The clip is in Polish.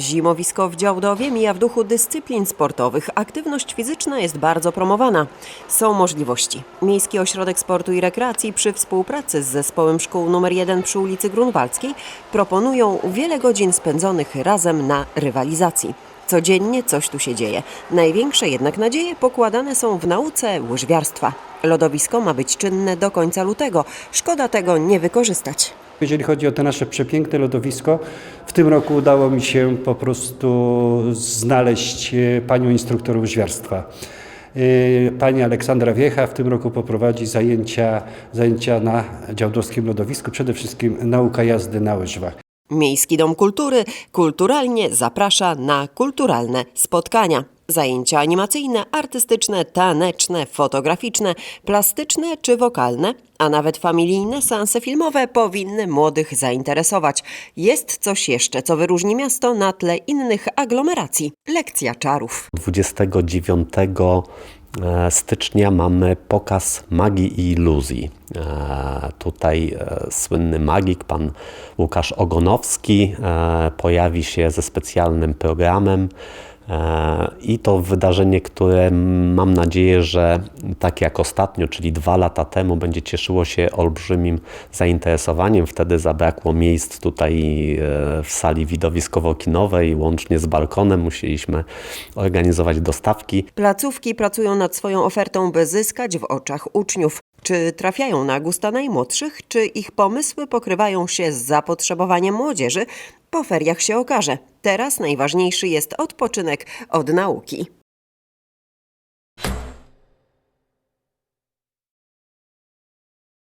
Zimowisko w Działdowie mija w duchu dyscyplin sportowych. Aktywność fizyczna jest bardzo promowana. Są możliwości. Miejski Ośrodek Sportu i Rekreacji przy współpracy z Zespołem Szkół nr 1 przy ulicy Grunwaldzkiej proponują wiele godzin spędzonych razem na rywalizacji. Codziennie coś tu się dzieje. Największe jednak nadzieje pokładane są w nauce łyżwiarstwa. Lodowisko ma być czynne do końca lutego. Szkoda tego nie wykorzystać. Jeżeli chodzi o to nasze przepiękne lodowisko, w tym roku udało mi się po prostu znaleźć e, panią instruktor łyżwiarstwa. E, Pani Aleksandra Wiecha w tym roku poprowadzi zajęcia, zajęcia na działdowskim lodowisku, przede wszystkim nauka jazdy na łyżwach. Miejski Dom Kultury kulturalnie zaprasza na kulturalne spotkania. Zajęcia animacyjne, artystyczne, taneczne, fotograficzne, plastyczne czy wokalne, a nawet familijne seanse filmowe powinny młodych zainteresować. Jest coś jeszcze, co wyróżni miasto na tle innych aglomeracji. Lekcja czarów. 29 e, stycznia mamy pokaz magii i iluzji. E, Tutaj e, słynny magik, pan Łukasz Ogonowski, pojawi się ze specjalnym programem. E, I to wydarzenie, które mam nadzieję, że tak jak ostatnio, czyli dwa lata temu, będzie cieszyło się olbrzymim zainteresowaniem. Wtedy zabrakło miejsc tutaj e, w sali widowiskowo-kinowej, łącznie z balkonem. Musieliśmy organizować dostawki. Placówki pracują nad swoją ofertą, by zyskać w oczach uczniów. Czy trafiają na gusta najmłodszych, czy ich pomysły pokrywają się z zapotrzebowaniem młodzieży? Po feriach się okaże. Teraz najważniejszy jest odpoczynek od nauki.